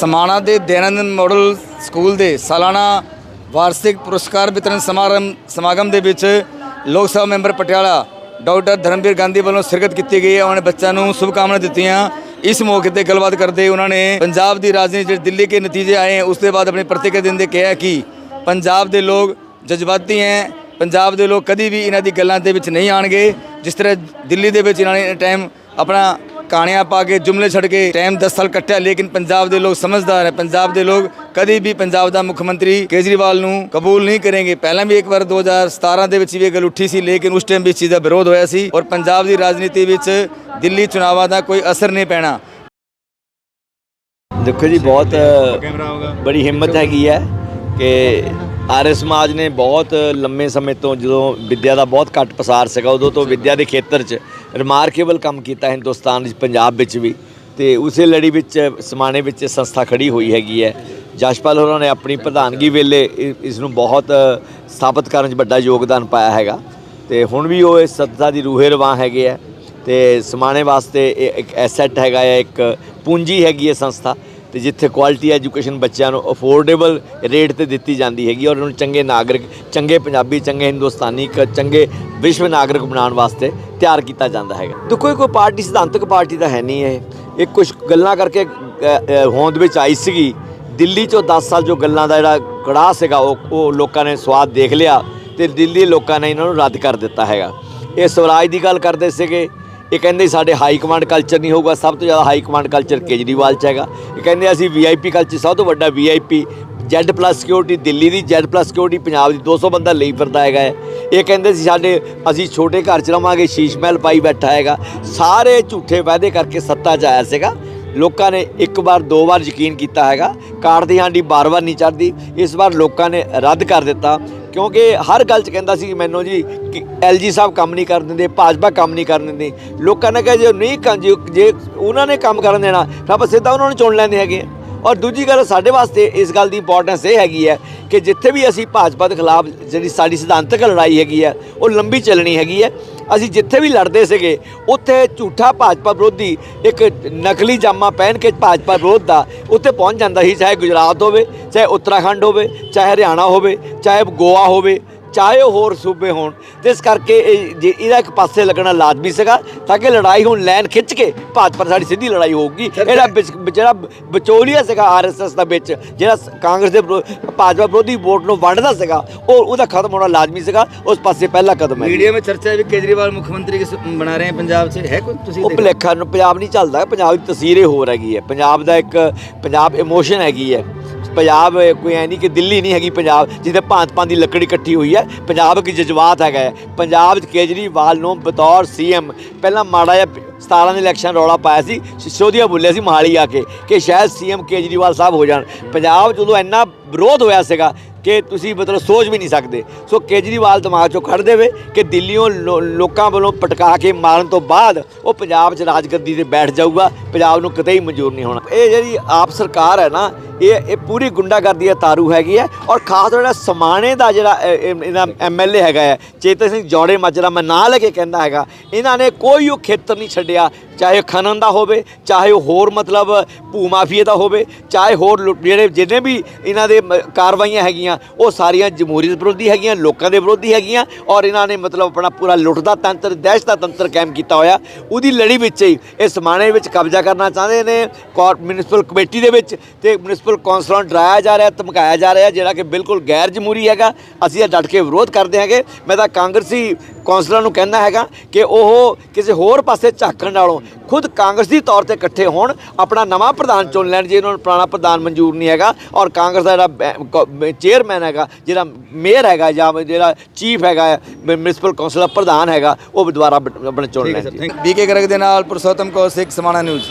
ਸਮਾਣਾ ਦੇ Dayanand model school ਦੇ ਸਾਲਾਨਾ ਵਾਰਸ਼ਿਕ ਪੁਰਸਕਾਰ ਵਿਤਰਨ ਸਮਾਰੰਭ, ਸਮਾਗਮ ਦੇ ਵਿੱਚ ਲੋਕ ਸਭਾ ਮੈਂਬਰ ਪਟਿਆਲਾ, ਡਾਕਟਰ ਧਰਮਵੀਰ ਗਾਂਧੀ ਵੱਲੋਂ ਸ਼ਿਰਕਤ ਕੀਤੀ ਗਈ ਹੈ। ਉਹਨਾਂ ਨੇ ਬੱਚਿਆਂ ਨੂੰ ਸ਼ੁਭਕਾਮਨਾ ਦਿੱਤੀਆਂ। ਇਸ ਮੌਕੇ ਤੇ ਗੱਲਬਾਤ ਕਰਦੇ ਉਹਨਾਂ ਨੇ ਪੰਜਾਬ ਦੀ ਰਾਜਨੀਤੀ ਜਿਹੜੇ ਦਿੱਲੀ ਕੇ ਨਤੀਜੇ ਆਏ ਉਸ ਦੇ ਬਾਅਦ ਆਪਣੀ ਪ੍ਰਤੀਕਿਰਿਆ ਦਿੰਦੇ ਕਿਹਾ ਕਿ ਪੰਜਾਬ ਦੇ ਲੋਕ ਜਜ਼ਬਾਤੀ ਹੈ। ਪੰਜਾਬ ਦੇ ਲੋਕ ਕਦੀ ਵੀ ਇਹਨਾਂ ਦੀ ਗੱਲਾਂ ਦੇ ਵਿੱਚ ਨਹੀਂ ਆਣਗੇ ਜਿਸ ਤਰ੍ਹਾਂ ਦਿੱਲੀ ਦੇ ਵਿੱਚ ਇਹਨਾਂ ਨੇ ਟਾਈਮ ਆਪਣਾ ਕਹਾਣੀਆਂ ਪਾ ਕੇ ਜੁਮਲੇ ਛੱਡ ਕੇ ਟਾਈਮ 10 ਸਾਲ ਕੱਟਿਆ ਲੇਕਿਨ ਪੰਜਾਬ ਦੇ ਲੋਕ ਸਮਝਦਾਰ ਹੈ। ਪੰਜਾਬ ਦੇ ਲੋਕ ਕਦੀ ਵੀ ਪੰਜਾਬ ਦਾ ਮੁੱਖ ਮੰਤਰੀ ਕੇਜਰੀਵਾਲ ਨੂੰ ਕਬੂਲ ਨਹੀਂ ਕਰਨਗੇ। ਪਹਿਲਾਂ ਵੀ ਇੱਕ ਵਾਰ 2017 ਦੇ ਵਿੱਚ ਵੀ ਇਹ ਗੱਲ ਉੱਠੀ ਸੀ ਲੇਕਿਨ ਉਸ ਟਾਈਮ ਵੀ ਇਸ ਚੀਜ਼ ਦਾ ਵਿਰੋਧ ਹੋਇਆ ਸੀ ਔਰ ਪੰਜਾਬ ਦੀ ਰਾਜਨੀਤੀ ਵਿੱਚ ਦਿੱਲੀ ਚੁਣਾਵਾਂ ਦਾ ਕੋਈ ਅਸਰ ਨਹੀਂ ਪੈਣਾ। ਦੇਖੋ ਜੀ ਬਹੁਤ ਬੜੀ ਹਿੰਮਤ ਹੈਗੀ ਹੈ ਕਿ ਆਰਯ ਸਮਾਜ ਨੇ ਬਹੁਤ ਲੰਮੇ ਸਮੇਂ ਤੋਂ ਜਦੋਂ ਵਿੱਦਿਆ ਦਾ ਬਹੁਤ ਘੱਟ ਪਸਾਰ ਸੀਗਾ, ਉਦੋਂ ਤੋਂ ਵਿੱਦਿਆ ਦੇ ਖੇਤਰ 'ਚ ਰਿਮਾਰਕੇਬਲ ਕੰਮ ਕੀਤਾ ਹਿੰਦੁਸਤਾਨ ਵਿੱਚ, ਪੰਜਾਬ ਵਿੱਚ ਵੀ। ਤੇ ਉਸੇ ਲੜੀ ਵਿੱਚ, ਸਮਾਣੇ ਵਿੱਚ ਇਹ ਸੰਸਥਾ ਖੜੀ ਹੋਈ ਹੈਗੀ ਹੈ। ਜਸ਼ਪਾਲ ਹੋਰਾਂ ਨੇ ਆਪਣੀ ਪ੍ਰਧਾਨਗੀ ਵੇਲੇ ਇਸ ਨੂੰ ਬਹੁਤ ਸਥਾਪਿਤ ਕਰਨ 'ਚ ਵੱਡਾ ਯੋਗਦਾਨ ਪਾਇਆ ਹੈਗਾ। ਤੇ ਹੁਣ ਵੀ ਉਹ ਇਸ ਸੰਸਥਾ ਦੀ ਰੂਹੇ ਰਵਾਂ ਹੈਗੇ ਆ ਤੇ ਸਮਾਣੇ ਵਾਸਤੇ ਇਹ ਇੱਕ ਐਸੈਟ ਹੈਗਾ ਹੈ, ਇੱਕ ਪੂੰਜੀ ਹੈਗੀ ਹੈ ਸੰਸਥਾ। ਤੇ ਜਿੱਥੇ ਕੁਆਲਿਟੀ ਐਜੂਕੇਸ਼ਨ ਬੱਚਿਆਂ ਨੂੰ ਅਫੋਰਡੇਬਲ ਰੇਟ ਤੇ ਦਿੱਤੀ ਜਾਂਦੀ ਹੈਗੀ ਔਰ ਉਹਨਾਂ ਨੂੰ ਚੰਗੇ ਨਾਗਰਿਕ, ਚੰਗੇ ਪੰਜਾਬੀ, ਚੰਗੇ ਹਿੰਦੁਸਤਾਨੀ ਇੱਕ ਚੰਗੇ ਵਿਸ਼ਵ ਨਾਗਰਿਕ ਬਣਾਉਣ ਵਾਸਤੇ ਤਿਆਰ ਕੀਤਾ ਜਾਂਦਾ ਹੈਗਾ। ਦੇਖੋ ਇਹ ਕੋਈ ਪਾਰਟੀ, ਸਿਧਾਂਤਕ ਪਾਰਟੀ ਤਾਂ ਹੈ ਨਹੀਂ ਇਹ। ਇਹ ਕੁਝ ਗੱਲਾਂ ਕਰਕੇ ਹੋਂਦ ਵਿੱਚ ਆਈ ਸੀਗੀ। ਦਿੱਲੀ ਚੋਂ 10 ਸਾਲ ਜੋ ਗੱਲਾਂ ਦਾ ਜਿਹੜਾ ਕੜਾਹ ਸੀਗਾ, ਉਹ ਉਹ ਲੋਕਾਂ ਨੇ ਸਵਾਦ ਦੇਖ ਲਿਆ ਤੇ ਦਿੱਲੀ ਲੋਕਾਂ ਨੇ ਇਹਨਾਂ ਨੂੰ ਰੱਦ ਕਰ ਦਿੱਤਾ ਹੈਗਾ। ਇਹ ਸਵਰਾਜ ਦੀ ਗੱਲ ਕਰਦੇ ਸੀਗੇ। ਇਹ ਕਹਿੰਦੇ ਸਾਡੇ ਹਾਈ ਕਮਾਂਡ ਕਲਚਰ ਨਹੀਂ ਹੋਊਗਾ, ਸਭ ਤੋਂ ਜ਼ਿਆਦਾ ਹਾਈ ਕਮਾਂਡ ਕਲਚਰ ਕੇਜਰੀਵਾਲ ਚ ਹੈਗਾ। ਇਹ ਕਹਿੰਦੇ ਅਸੀਂ ਵੀਆਈਪੀ ਕਲਚਰ ਸਭ ਤੋਂ ਵੱਡਾ VIP Z plus security Delhi ਦੀ ਜੈਡ ਪਲੱਸ ਸਿਕਿਉਰਿਟੀ ਪੰਜਾਬ ਦੀ 200 ਬੰਦਾ ਲਈ ਫਿਰਦਾ ਹੈਗਾ ਹੈ। ਇਹ ਕਹਿੰਦੇ ਸੀ ਸਾਡੇ, ਅਸੀਂ ਛੋਟੇ ਘਰ ਚ ਰਵਾਂਗੇ, ਸ਼ੀਸ਼ ਮਹਿਲ ਪਾਈ ਬੈਠਾ ਹੈਗਾ। ਸਾਰੇ ਝੂਠੇ ਵਾਅਦੇ ਕਰਕੇ ਸੱਤਾ ਚ ਆਇਆ ਸੀਗਾ। ਲੋਕਾਂ ਨੇ ਇੱਕ ਵਾਰ, ਦੋ ਵਾਰ ਯਕੀਨ ਕੀਤਾ ਹੈਗਾ। ਕਾਰਡ ਦੀ ਹਾਂਡੀ ਬਾਰ-ਬਾਰ ਨਹੀਂ ਚੜਦੀ ਇਸ ਵਾਰ ਲੋਕਾਂ ਨੇ ਰੱਦ ਕਰ ਦਿੱਤਾ। ਕਿਉਂਕਿ ਹਰ ਗੱਲ 'ਚ ਕਹਿੰਦਾ ਸੀ ਮੈਨੂੰ ਜੀ ਕਿ ਐਲਜੀ ਸਾਹਿਬ ਕੰਮ ਨਹੀਂ ਕਰਨ ਦਿੰਦੇ, ਭਾਜਪਾ ਕੰਮ ਨਹੀਂ ਕਰਨ ਦਿੰਦੀ। ਲੋਕਾਂ ਨੇ ਕਿਹਾ, ਜੇ ਨਹੀਂ ਜੇ ਜੇ ਉਹਨਾਂ ਨੇ ਕੰਮ ਕਰਨ ਦੇਣਾ, ਤਾਂ ਆਪਾਂ ਸਿੱਧਾ ਉਹਨਾਂ ਨੂੰ ਚੁਣ ਲੈਂਦੇ ਹੈਗੇ। ਔਰ ਦੂਜੀ ਗੱਲ ਸਾਡੇ ਵਾਸਤੇ ਇਸ ਗੱਲ ਦੀ ਇੰਪੋਰਟੈਂਸ ਇਹ ਹੈਗੀ ਹੈ ਕਿ ਜਿੱਥੇ ਵੀ ਅਸੀਂ ਭਾਜਪਾ ਦੇ ਖਿਲਾਫ ਜਿਹੜੀ ਸਾਡੀ ਸਿਧਾਂਤਕ ਲੜਾਈ ਹੈਗੀ ਹੈ, ਉਹ ਲੰਬੀ ਚੱਲਣੀ ਹੈਗੀ ਹੈ। ਅਸੀਂ ਜਿੱਥੇ ਵੀ ਲੜਦੇ ਸੀਗੇ, ਉੱਥੇ ਝੂਠਾ ਭਾਜਪਾ ਵਿਰੋਧੀ ਇੱਕ ਨਕਲੀ ਜਾਮਾ ਪਹਿਨ ਕੇ ਭਾਜਪਾ ਵਿਰੋਧ ਦਾ ਉੱਥੇ ਪਹੁੰਚ ਜਾਂਦਾ ਸੀ, ਚਾਹੇ ਗੁਜਰਾਤ ਹੋਵੇ, ਚਾਹੇ ਉੱਤਰਾਖੰਡ ਹੋਵੇ, ਚਾਹੇ ਹਰਿਆਣਾ ਹੋਵੇ, ਚਾਹੇ ਗੋਆ ਹੋਵੇ। ਚਾਹੇ ਉਹ ਹੋਰ ਸੂਬੇ ਹੋਣ ਤੇ ਇਸ ਕਰਕੇ ਇਹ ਜੇ ਇਹਦਾ ਇੱਕ ਪਾਸੇ ਲੱਗਣਾ ਲਾਜ਼ਮੀ ਸੀਗਾ ਤਾਂ ਕਿ ਲੜਾਈ ਹੁਣ ਲਾਈਨ ਖਿੱਚ ਕੇ ਭਾਜਪਾ ਨਾਲ ਸਾਡੀ ਸਿੱਧੀ ਲੜਾਈ ਹੋਊਗੀ ਇਹਦਾ ਵਿਚ- ਜਿਹੜਾ ਵਿਚੋਲੀਆ ਸੀਗਾ ਆਰਐਸਐਸ ਦਾ ਵਿੱਚ ਜਿਹੜਾ ਸ- ਕਾਂਗਰਸ ਦੇ ਵਿਰੋ- ਭਾਜਪਾ ਵਿਰੋਧੀ ਵੋਟ ਨੂੰ ਵੰਡਦਾ ਸੀਗਾ ਉਹ ਉਹਦਾ ਖਤਮ ਹੋਣਾ ਲਾਜ਼ਮੀ ਸੀਗਾ ਉਸ ਪਾਸੇ ਪਹਿਲਾ ਕਦਮ ਹੈ मीडिया में चर्चा है भी केजरीवाल मुख्यमंत्री किस बना रहे हैं पंजाब से है कुछ ਤੁਸੀਂ ਉਹ ਭੁਲੇਖਾ ਨੂੰ ਪੰਜਾਬ ਨਹੀਂ ਚੱਲਦਾ ਪੰਜਾਬ ਦੀ ਤਸਵੀਰ ਹੀ ਹੋਰ ਹੈਗੀ ਹੈ ਪੰਜਾਬ ਦਾ ਇੱਕ ਪੰਜਾਬ ਇਮੋਸ਼ਨ ਹੈਗੀ ਹੈ ਪੰਜਾਬ ਕੋਈ ਐ ਨਹੀਂ ਕਿ ਦਿੱਲੀ ਨਹੀਂ ਹੈਗੀ ਪੰਜਾਬ, ਜਿੱਥੇ ਭਾਂਤ ਭਾਂਤ ਦੀ ਲੱਕੜੀ ਇਕੱਠੀ ਹੋਈ ਹੈ ਪੰਜਾਬ ਇੱਕ ਜਜ਼ਬਾਤ ਹੈਗਾ ਹੈ। ਪੰਜਾਬ 'ਚ ਕੇਜਰੀਵਾਲ ਨੂੰ ਬਤੌਰ ਸੀਐਮ ਪਹਿਲਾਂ ਮਾੜਾ ਜਿਹਾ 17 ਦੇ ਇਲੈਕਸ਼ਨ ਰੌਲਾ ਪਾਇਆ ਸੀ, ਸਿਸੋਦੀਆ ਬੋਲਿਆ ਸੀ ਮਹਾਲੀ ਆ ਕੇ ਕਿ ਸ਼ਾਇਦ ਸੀਐਮ ਕੇਜਰੀਵਾਲ ਸਾਹਿਬ ਹੋ ਜਾਣ ਪੰਜਾਬ 'ਚ ਉਦੋਂ ਇੰਨਾ ਵਿਰੋਧ ਹੋਇਆ ਸੀਗਾ ਕਿ ਤੁਸੀਂ ਮਤਲਬ ਸੋਚ ਵੀ ਨਹੀਂ ਸਕਦੇ। ਸੋ ਕੇਜਰੀਵਾਲ ਦਿਮਾਗ ਚੋਂ ਕੱਢ ਦੇਵੇ ਕਿ ਦਿੱਲੀੋਂ ਲੋ- ਲੋਕਾਂ ਵੱਲੋਂ ਪਟਕਾ ਕੇ ਮਾਰਨ ਤੋਂ ਬਾਅਦ ਉਹ ਪੰਜਾਬ 'ਚ ਰਾਜਗੱਦੀ ਤੇ ਬੈਠ ਜਾਊਗਾ। ਪੰਜਾਬ ਨੂੰ ਕਿਤੇ ਹੀ ਮਨਜ਼ੂਰ ਨਹੀਂ ਹੋਣਾ। ਇਹ ਜਿਹੜੀ ਆਪ ਸਰਕਾਰ ਹੈ ਨਾ, ਇਹ ਇਹ ਪੂਰੀ ਗੁੰਡਾਗਰਦੀ ਦਾ ਤਾਰੂ ਹੈਗੀ ਹੈ ਔਰ ਖਾਸ ਤੌਰ ਜਿਹੜਾ ਸਮਾਣੇ ਦਾ ਜਿਹੜਾ, ਇਹ- ਇਹ- ਇਹਦਾ ਐਮਐਲਏ ਹੈਗਾ ਹੈ, ਚੇਤਨ ਸਿੰਘ ਜੋੜੇ ਮਾਜਰਾ ਮੈਂ ਨਾਂ ਲੈ ਕੇ ਕਹਿੰਦਾ ਹੈਗਾ, ਇਹਨਾਂ ਨੇ ਕੋਈ ਉਹ ਖੇਤਰ ਨਹੀਂ ਛੱਡਿਆ ਚਾਹੇ ਖਨਨ ਦਾ ਹੋਵੇ, ਚਾਹੇ ਉਹ ਹੋਰ ਮਤਲਬ ਭੂ ਮਾਫੀਏ ਦਾ ਹੋਵੇ, ਚਾਹੇ ਹੋਰ ਲੁੱਟ- ਜਿਹੜੇ ਜਿੰਨੇ ਵੀ ਇਹਨਾਂ ਦੇ ਮ- ਕਾਰਵਾਈਆਂ ਹੈਗੀਆਂ, ਉਹ ਸਾਰੀਆਂ ਜਮਹੂਰੀਅਤ ਵਿਰੋਧੀ ਹੈਗੀਆਂ, ਲੋਕਾਂ ਦੇ ਵਿਰੋਧੀ ਹੈਗੀਆਂ, ਔਰ ਇਹਨਾਂ ਨੇ ਮਤਲਬ ਆਪਣਾ ਪੂਰਾ ਲੁੱਟ ਦਾ ਤੰਤਰ, ਦਹਿਸ਼ਤ ਦਾ ਤੰਤਰ ਕਾਇਮ ਕੀਤਾ ਹੋਇਆ। ਉਹਦੀ ਲੜੀ ਵਿੱਚ ਹੀ ਇਸ ਸਮਾਣੇ ਵਿੱਚ ਕਬਜ਼ਾ ਕਰਨਾ ਚਾਹੁੰਦੇ ਨੇ ਕੌਰ, ਮਿਊਨਿਸਪਲ ਕਮੇਟੀ ਦੇ ਵਿੱਚ ਤੇ ਮਿਊਨਿਸਪਲ ਕੌਂਸਲਰਾਂ ਨੂੰ ਡਰਾਇਆ ਜਾ ਰਿਹਾ, ਧਮਕਾਇਆ ਜਾ ਰਿਹਾ, ਜਿਹੜਾ ਕਿ ਬਿਲਕੁਲ ਗੈਰ ਜਮਹੂਰੀ ਹੈਗਾ। ਅਸੀਂ ਇਹ ਡਟ ਕੇ ਵਿਰੋਧ ਕਰਦੇ ਹੈਗੇ। ਮੈਂ ਤਾਂ ਕਾਂਗਰਸੀ ਕੌਂਸਲਰਾਂ ਨੂੰ ਕਹਿੰਦਾ ਹੈਗਾ ਕਿ ਉਹ ਕਿਸੇ ਹੋਰ ਪਾਸੇ ਝਾਕਣ ਨਾਲੋਂ ਖੁਦ ਕਾਂਗਰਸੀ ਤੌਰ ਤੇ ਇਕੱਠੇ ਹੋਣ ਆਪਣਾ ਨਵਾਂ ਪ੍ਰਧਾਨ ਚੁਣ ਲੈਣ ਜੇ ਉਹਨਾਂ ਨੂੰ ਪੁਰਾਣਾ ਪ੍ਰਧਾਨ ਮਨਜ਼ੂਰ ਨਹੀਂ ਹੈਗਾ ਔਰ ਕਾਂਗਰਸ ਦਾ ਜਿਹੜਾ ਚੇਅਰਮੈਨ ਹੈਗਾ ਜਿਹੜਾ ਮੇਅਰ ਹੈਗਾ ਜਾਂ ਜਿਹੜਾ ਚੀਫ ਹੈਗਾ ਮਿਊਨਿਸਪਲ ਕੌਂਸਲ ਦਾ ਪ੍ਰਧਾਨ ਹੈਗਾ ਉਹ ਦੁਬਾਰਾ ਆਪਣੇ ਚੁਣ ਲੈਣ ਜੀ। ਬੀਕੇ ਗਰਗ ਦੇ ਨਾਲ ਪੁਰਸ਼ੋਤਮ ਕੌਸ਼ਿਕ ਸਮਾਣਾ ਨਿਊਜ਼।